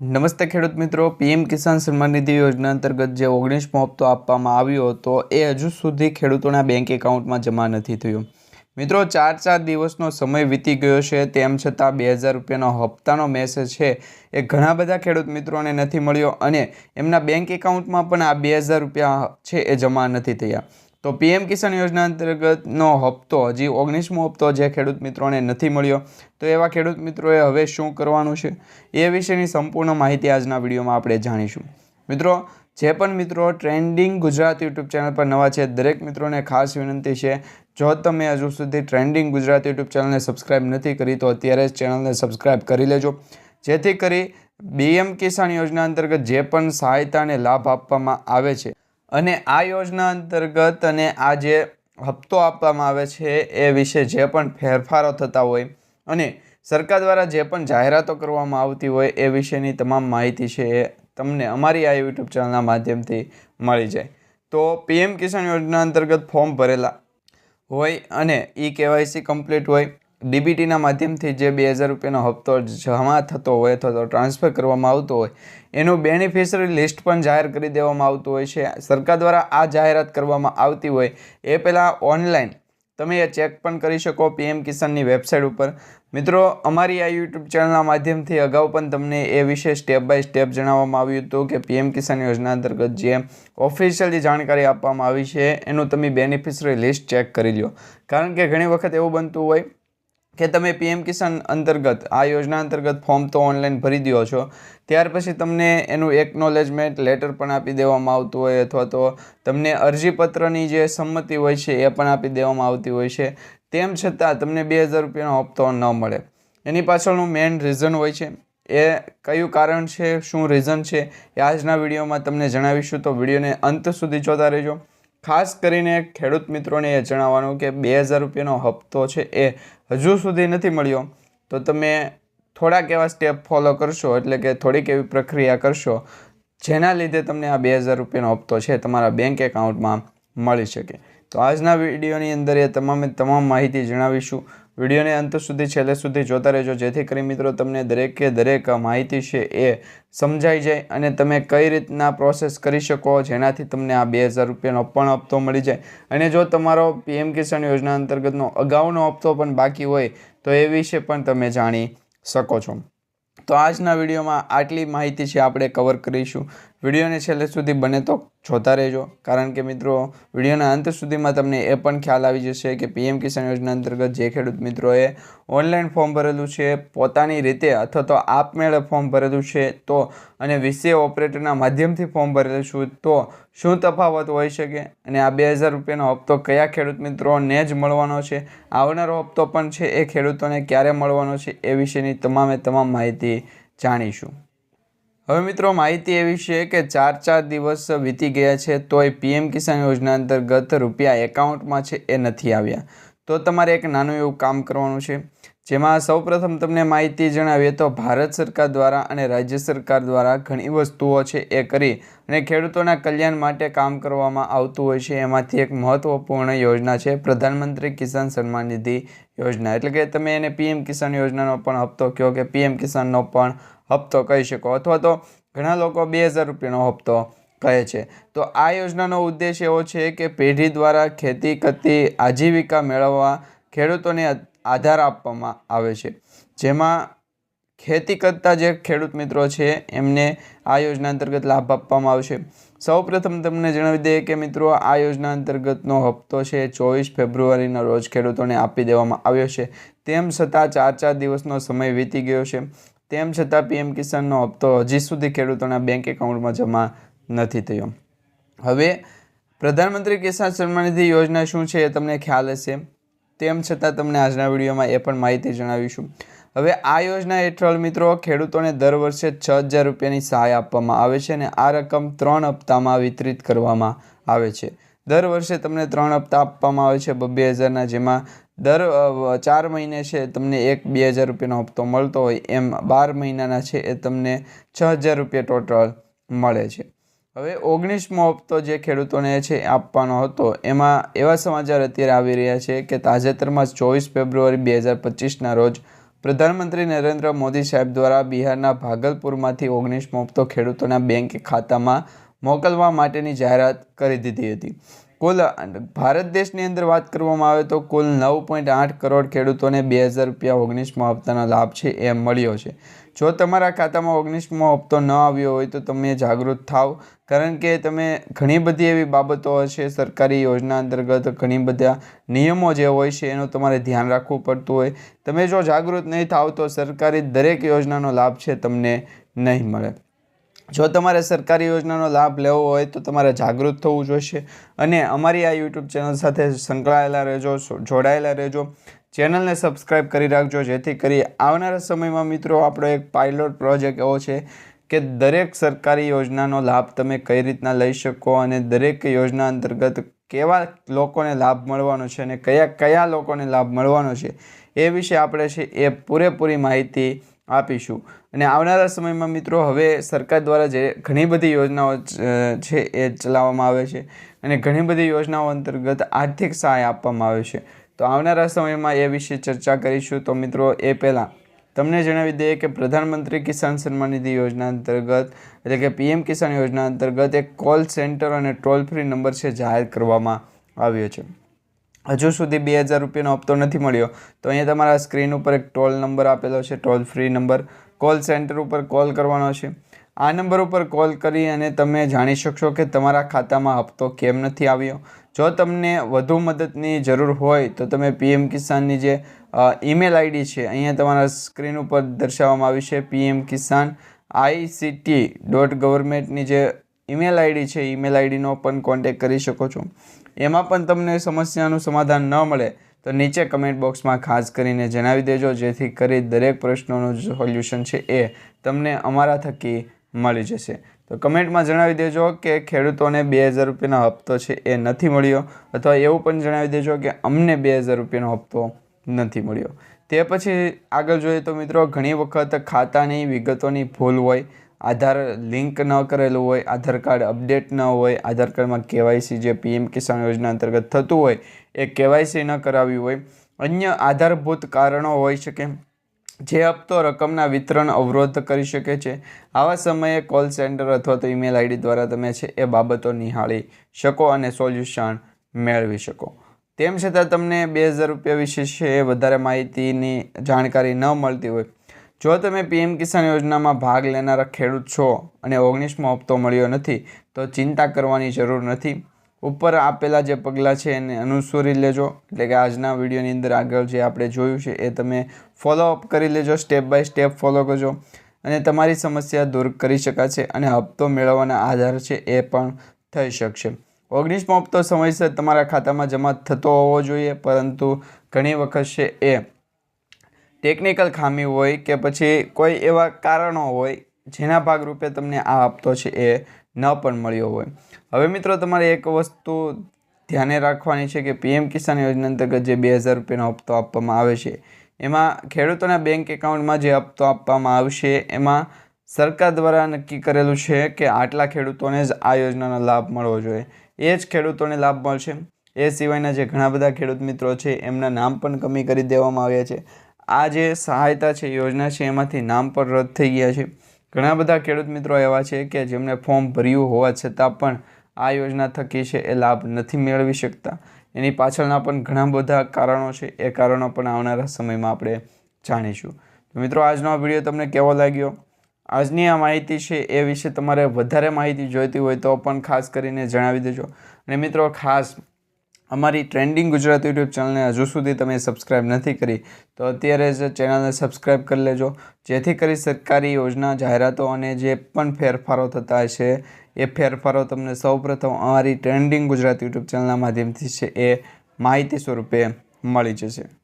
નમસ્તે ખેડૂત મિત્રો. પીએમ કિસાન સન્માન નિધિ યોજના અંતર્ગત જે ઓગણીસમો હપ્તો આપવામાં આવ્યો હતો, એ હજુ સુધી ખેડૂતોના બેંક એકાઉન્ટમાં જમા નથી થયો. મિત્રો, ચાર ચાર દિવસનો સમય વીતી ગયો છે. તેમ છતાં બે હજાર રૂપિયાનો હપ્તાનો મેસેજ છે એ ઘણા બધા ખેડૂત મિત્રોને નથી મળ્યો અને એમના બેંક એકાઉન્ટમાં પણ આ બે હજાર રૂપિયા છે એ જમા નથી થયા. તો પીએમ કિસાન યોજના અંતર્ગતનો હપ્તો, હજી ઓગણીસમો હપ્તો જે ખેડૂત મિત્રોને નથી મળ્યો, તો એવા ખેડૂત મિત્રોએ હવે શું કરવાનું છે એ વિશેની સંપૂર્ણ માહિતી આજના વિડીયોમાં આપણે જાણીશું. મિત્રો, જે પણ મિત્રો ટ્રેન્ડિંગ ગુજરાત યુટ્યુબ ચેનલ પર નવા છે, દરેક મિત્રોને ખાસ વિનંતી છે, જો તમે હજુ સુધી ટ્રેન્ડિંગ ગુજરાત યુટ્યુબ ચેનલને સબસ્ક્રાઇબ નથી કરી, તો અત્યારે જ ચેનલને સબસ્ક્રાઇબ કરી લેજો. જેથી કરી બીએમ કિસાન યોજના અંતર્ગત જે પણ સહાયતા અને લાભ આપવામાં આવે છે અને આ યોજના અંતર્ગત અને આ જે હપ્તો આપવામાં આવે છે એ વિશે જે પણ ફેરફારો થતા હોય અને સરકાર દ્વારા જે પણ જાહેરાતો કરવામાં આવતી હોય એ વિશેની તમામ માહિતી છે એ તમને અમારી આ યુટ્યુબ ચેનલના માધ્યમથી મળી જાય. તો પીએમ કિસાન યોજના અંતર્ગત ફોર્મ ભરેલા હોય અને ઈ કેવાયસી કમ્પ્લીટ હોય ડીબીટીના માધ્યમથી જે બે હજાર રૂપિયાનો હપ્તો જમા થતો હોય અથવા તો ટ્રાન્સફર કરવામાં આવતો હોય, એનું બેનિફિશરી લિસ્ટ પણ જાહેર કરી દેવામાં આવતું હોય છે. સરકાર દ્વારા આ જાહેરાત કરવામાં આવતી હોય એ પહેલાં ઓનલાઈન તમે એ ચેક પણ કરી શકો પીએમ કિસાનની વેબસાઇટ ઉપર. મિત્રો, અમારી આ યુટ્યુબ ચેનલના માધ્યમથી અગાઉ પણ તમને એ વિશે સ્ટેપ બાય સ્ટેપ જણાવવામાં આવ્યું હતું કે પીએમ કિસાન યોજના અંતર્ગત જે ઓફિશિયલી જાણકારી આપવામાં આવી છે, એનું તમે બેનિફિશરી લિસ્ટ ચેક કરી લો કારણ કે ઘણી વખત એવું બનતું હોય કે તમે પીએમ કિસાન અંતર્ગત આ યોજના અંતર્ગત ફોર્મ તો ઓનલાઈન ભરી દો છો. ત્યાર પછી તમને એનું એકનોલેજમેન્ટ લેટર પણ આપી દેવામાં આવતું હોય અથવા તો તમને અરજીપત્રની જે સંમતિ હોય છે એ પણ આપી દેવામાં આવતી હોય છે. તેમ છતાં તમને બે હજાર રૂપિયાનો હપ્તો ન મળે. એની પાછળનું મેઇન રીઝન હોય છે. એ કયું કારણ છે? શું રીઝન છે? એ આજના વિડીયોમાં તમને જણાવીશું. તો વિડીયોને અંત સુધી જોતા રહેજો. ખાસ કરીને ખેડૂત મિત્રોને એ જણાવવાનું કે બે હજાર રૂપિયાનો હપ્તો છે એ હજુ સુધી નથી મળ્યો. તો તમે થોડાક એવા સ્ટેપ ફોલો કરશો એટલે કે થોડીક એવી પ્રક્રિયા કરશો જેના લીધે તમને આ બે હજાર રૂપિયાનો હપ્તો છે તમારા બેંક એકાઉન્ટમાં મળી શકે. તો આજના વિડીયોની અંદર એ તમામે તમામ માહિતી જણાવીશું. વિડીયોને અંત સુધી છેલ્લે સુધી જોતા રહેજો. જેથી કરી મિત્રો તમને દરેકે દરેક માહિતી છે એ સમજાઈ જાય અને તમે કઈ રીતના પ્રોસેસ કરી શકો, જેનાથી તમને આ બે હજાર રૂપિયાનો પણ હપ્તો મળી જાય. અને જો તમારો પીએમ કિસાન યોજના અંતર્ગતનો અગાઉનો હપ્તો પણ બાકી હોય, તો એ વિશે પણ તમે જાણી શકો છો. તો આજના વિડીયોમાં આટલી માહિતી છે, આપણે કવર કરીશું. વિડીયોને છેલ્લે સુધી બને તો જોતા રહેજો. કારણ કે મિત્રો, વિડીયોના અંત સુધીમાં તમને એ પણ ખ્યાલ આવી જશે કે પીએમ કિસાન યોજના અંતર્ગત જે ખેડૂત મિત્રોએ ઓનલાઈન ફોર્મ ભરેલું છે, પોતાની રીતે અથવા તો આપમેળે ફોર્મ ભરેલું છે, તો અને વિશે ઓપરેટરના માધ્યમથી ફોર્મ ભરેલું છું, તો શું તફાવત હોઈ શકે? અને આ બે હજાર રૂપિયાનો હપ્તો કયા ખેડૂત મિત્રોને જ મળવાનો છે? આવનારો હપ્તો પણ છે એ ખેડૂતોને ક્યારે મળવાનો છે એ વિશેની તમામે તમામ માહિતી જાણીશું. હવે મિત્રો માહિતી એવી છે કે ચાર ચાર દિવસ વીતી ગયા છે તોય પીએમ કિસાન યોજના અંતર્ગત રૂપિયા એકાઉન્ટમાં છે એ નથી આવ્યા. તો તમારે એક નાનું એવું કામ કરવાનું છે. જેમાં સૌપ્રથમ તમને માહિતી જણાવીએ તો ભારત સરકાર દ્વારા અને રાજ્ય સરકાર દ્વારા ઘણી વસ્તુઓ છે એ કરી અને ખેડૂતોના કલ્યાણ માટે કામ કરવામાં આવતું હોય છે. એમાંથી એક મહત્ત્વપૂર્ણ યોજના છે પ્રધાનમંત્રી કિસાન સન્માન નિધિ યોજના. એટલે કે તમે એને પીએમ કિસાન યોજનાનો પણ હપ્તો કહો કે પીએમ કિસાનનો પણ હપ્તો કહી શકો. અથવા તો ઘણા લોકો બે હજાર રૂપિયાનો હપ્તો કહે છે. તો આ યોજનાનો ઉદ્દેશ એવો છે કે પેઢી દ્વારા ખેતી કરતી આજીવિકા મેળવવા ખેડૂતોને આધાર આપવામાં આવે છે. જેમાં ખેતી કરતા જે ખેડૂત મિત્રો છે, એમને આ યોજના અંતર્ગત લાભ આપવામાં આવશે. સૌપ્રથમ તમને જણાવી દઈએ કે મિત્રો, આ યોજના અંતર્ગતનો હપ્તો છે, ચોવીસ ફેબ્રુઆરીના રોજ ખેડૂતોને આપી દેવામાં આવ્યો છે. તેમ છતાં ચાર ચાર દિવસનો સમય વીતી ગયો છે. તેમ છતાં પીએમ કિસાનનો હપ્તો હજી સુધી ખેડૂતોના બેંક એકાઉન્ટમાં જમા નથી થયો. હવે પ્રધાનમંત્રી કિસાન સન્માન નિધિ યોજના શું છે એ તમને ખ્યાલ હશે. તેમ છતાં તમને આજના વિડીયોમાં એ પણ માહિતી જણાવીશું. હવે આ યોજના હેઠળ મિત્રો ખેડૂતોને દર વર્ષે છ હજાર રૂપિયાની સહાય આપવામાં આવે છે અને આ રકમ ત્રણ હપ્તામાં વિતરિત કરવામાં આવે છે. દર વર્ષે તમને ત્રણ હપ્તા આપવામાં આવે છે. બબ્બે હજારના જેમાં દર ચાર મહિને છે તમને એક બે હજાર રૂપિયાનો હપ્તો મળતો હોય એમ બાર મહિનાના છે એ તમને છ હજાર રૂપિયા ટોટલ મળે છે. હવે ઓગણીસમો હપ્તો જે ખેડૂતોને છે આપવાનો હતો, એમાં એવા સમાચાર અત્યારે આવી રહ્યા છે કે તાજેતરમાં ચોવીસ ફેબ્રુઆરી બે હજાર પચીસના રોજ પ્રધાનમંત્રી નરેન્દ્ર મોદી સાહેબ દ્વારા બિહારના ભાગલપુરમાંથી ઓગણીસમો હપ્તો ખેડૂતોના બેંક ખાતામાં મોકલવા માટેની જાહેરાત કરી દીધી હતી. કુલ ભારત દેશની અંદર વાત કરવામાં આવે તો કુલ નવ પોઈન્ટ આઠ કરોડ ખેડૂતોને બે હજાર રૂપિયા ઓગણીસમો હપ્તાનો લાભ છે એ મળ્યો છે. જો તમારા ખાતામાં ઓગણીસમો હપ્તો ન આવ્યો હોય તો તમે જાગૃત થાવ. કારણ કે તમે ઘણી બધી એવી બાબતો હશે, સરકારી યોજના અંતર્ગત ઘણી બધા નિયમો જે હોય છે એનું તમારે ધ્યાન રાખવું પડતું હોય. તમે જો જાગૃત નહીં થાવ તો સરકારી દરેક યોજનાનો લાભ છે તમને નહીં મળે. જો તમારે સરકારી યોજનાનો લાભ લેવો હોય તો તમારે જાગૃત થવું જોઈશે અને અમારી આ યુટ્યુબ ચેનલ સાથે સંકળાયેલા રહેજો જોડાયેલા રહેજો. ચેનલને સબસ્ક્રાઈબ કરી રાખજો, જેથી કરી આવનારા સમયમાં મિત્રો આપણો એક પાયલોટ પ્રોજેક્ટ એવો છે કે દરેક સરકારી યોજનાનો લાભ તમે કઈ રીતના લઈ શકો અને દરેક યોજના અંતર્ગત કેવા લોકોને લાભ મળવાનો છે અને કયા કયા લોકોને લાભ મળવાનો છે એ વિશે આપણે છે એ પૂરેપૂરી માહિતી આપીશું. અને આવનારા સમયમાં મિત્રો હવે સરકાર દ્વારા જે ઘણી બધી યોજનાઓ છે એ ચલાવવામાં આવે છે અને ઘણી બધી યોજનાઓ અંતર્ગત આર્થિક સહાય આપવામાં આવે છે. તો આવનારા સમયમાં એ વિશે ચર્ચા કરીશું. તો મિત્રો, એ પહેલાં તમને જણાવી દઈએ કે પ્રધાનમંત્રી કિસાન સન્માન નિધિ યોજના અંતર્ગત, એટલે કે પીએમ કિસાન યોજના અંતર્ગત એક કોલ સેન્ટર અને ટોલ ફ્રી નંબર છે જાહેર કરવામાં આવ્યો છે. હજુ સુધી બે હજાર રૂપિયાનો હપ્તો નથી મળ્યો. તો અહીંયા તમારા સ્ક્રીન ઉપર એક ટોલ નંબર આપેલો છે, toll free number. Call center ઉપર કોલ કરવાનો છે. આ નંબર ઉપર કોલ કરી અને તમે જાણી શકશો કે તમારા ખાતામાં હપ્તો કેમ નથી આવ્યો. જો તમને વધુ મદદની જરૂર હોય તો તમે પીએમ કિસાનની જે ઈમેલ આઈડી છે, અહીંયા તમારા સ્ક્રીન ઉપર દર્શાવવામાં આવી છે, પીએમ કિસાન આઈસીટી ડોટ ગવર્મેન્ટની જે ઈમેલ આઈડી છે, ઈમેલ આઈડીનો પણ કોન્ટેક કરી શકો છો. એમાં પણ તમને સમસ્યાનું સમાધાન ન મળે તો નીચે કમેન્ટ બોક્સમાં ખાસ કરીને જણાવી દેજો, જેથી કરી દરેક પ્રશ્નોનું સોલ્યુશન છે એ. તમને અમારા થકી મળી જશે. તો કમેન્ટમાં જણાવી દેજો કે ખેડૂતોને બે હજાર રૂપિયાનો હપ્તો છે એ નથી મળ્યો, અથવા એવું પણ જણાવી દેજો કે અમને બે હજાર રૂપિયાનો હપ્તો નથી મળ્યો. તે પછી આગળ જોઈએ તો મિત્રો, ઘણી વખત ખાતાની વિગતોની ભૂલ હોય, આધાર લિંક ન કરેલું હોય, આધાર કાર્ડ અપડેટ ન હોય, આધાર કાર્ડમાં કેવાયસી જે પીએમ કિસાન યોજના અંતર્ગત થતું હોય, એ કેવાયસી ન કરાવ્યું હોય. અન્ય આધારભૂત કારણો હોઈ શકે. જે હપ્તો રકમના વિતરણ અવરોધ કરી શકે છે. આવા સમયે કોલ સેન્ટર અથવા તો ઈમેલ આઈડી દ્વારા તમે છે એ બાબતો નિહાળી શકો અને સોલ્યુશન મેળવી શકો. તેમ છતાં તમને બે હજાર રૂપિયા વિશે છે એ વધારે માહિતીની જાણકારી ન મળતી હોય. જો તમે પીએમ કિસાન યોજનામાં ભાગ લેનારા ખેડૂત છો અને ઓગણીસમો હપ્તો મળ્યો નથી, તો ચિંતા કરવાની જરૂર નથી. ઉપર આપેલા જે પગલાં છે એને અનુસરી લેજો. એટલે કે આજના વિડીયોની અંદર આગળ જે આપણે જોયું છે એ તમે ફોલોઅપ કરી લેજો સ્ટેપ બાય સ્ટેપ ફોલો કરજો. અને તમારી સમસ્યા દૂર કરી શકાશે અને હપ્તો મેળવવાના આધાર છે એ પણ થઈ શકશે. ઓગણીસમો હપ્તો સમયસર તમારા ખાતામાં જમા થતો હોવો જોઈએ, પરંતુ ઘણી વખત છે એ ટેકનિકલ ખામી હોય કે પછી કોઈ એવા કારણો હોય જેના ભાગરૂપે તમને આ હપ્તો છે એ ન પણ મળ્યો હોય. હવે મિત્રો, તમારે એક વસ્તુ ધ્યાને રાખવાની છે કે પીએમ કિસાન યોજના અંતર્ગત જે બે હજાર રૂપિયાનો હપ્તો આપવામાં આવે છે, એમાં ખેડૂતોના બેંક એકાઉન્ટમાં જે હપ્તો આપવામાં આવશે, એમાં સરકાર દ્વારા નક્કી કરેલું છે કે આટલા ખેડૂતોને જ આ યોજનાનો લાભ મળવો જોઈએ. એ જ ખેડૂતોને લાભ મળશે. એ સિવાયના જે ઘણા બધા ખેડૂત મિત્રો છે, એમના નામ પણ કમી કરી દેવામાં આવ્યા છે. આ જે સહાયતા છે, યોજના છે, એમાંથી નામ પણ રદ થઈ ગયા છે. ઘણા બધા ખેડૂત મિત્રો એવા છે કે જેમણે ફોર્મ ભર્યું હોવા છતાં પણ આ યોજના થકી છે એ લાભ નથી મેળવી શકતા. એની પાછળના પણ ઘણા બધા કારણો છે. એ કારણો પણ આવનારા સમયમાં આપણે જાણીશું. તો મિત્રો, આજનો આ વીડિયો તમને કેવો લાગ્યો? આજની આ માહિતી છે એ વિશે તમારે વધારે માહિતી જોઈતી હોય તો પણ ખાસ કરીને જણાવી દેજો. અને મિત્રો, ખાસ અમારી ટ્રેન્ડિંગ ગુજરાત યુટ્યુબ ચેનલને હજુ સુધી તમે સબસ્ક્રાઈબ નથી કરી, તો અત્યારે જ ચેનલને સબસ્ક્રાઈબ કરી લેજો. જેથી કરી સરકારી યોજના, જાહેરાતો અને જે પણ ફેરફારો થતા છે, એ ફેરફારો તમને સૌપ્રથમ અમારી ટ્રેન્ડિંગ ગુજરાત યુટ્યુબ ચેનલના માધ્યમથી છે એ માહિતી સ્વરૂપે મળી જશે.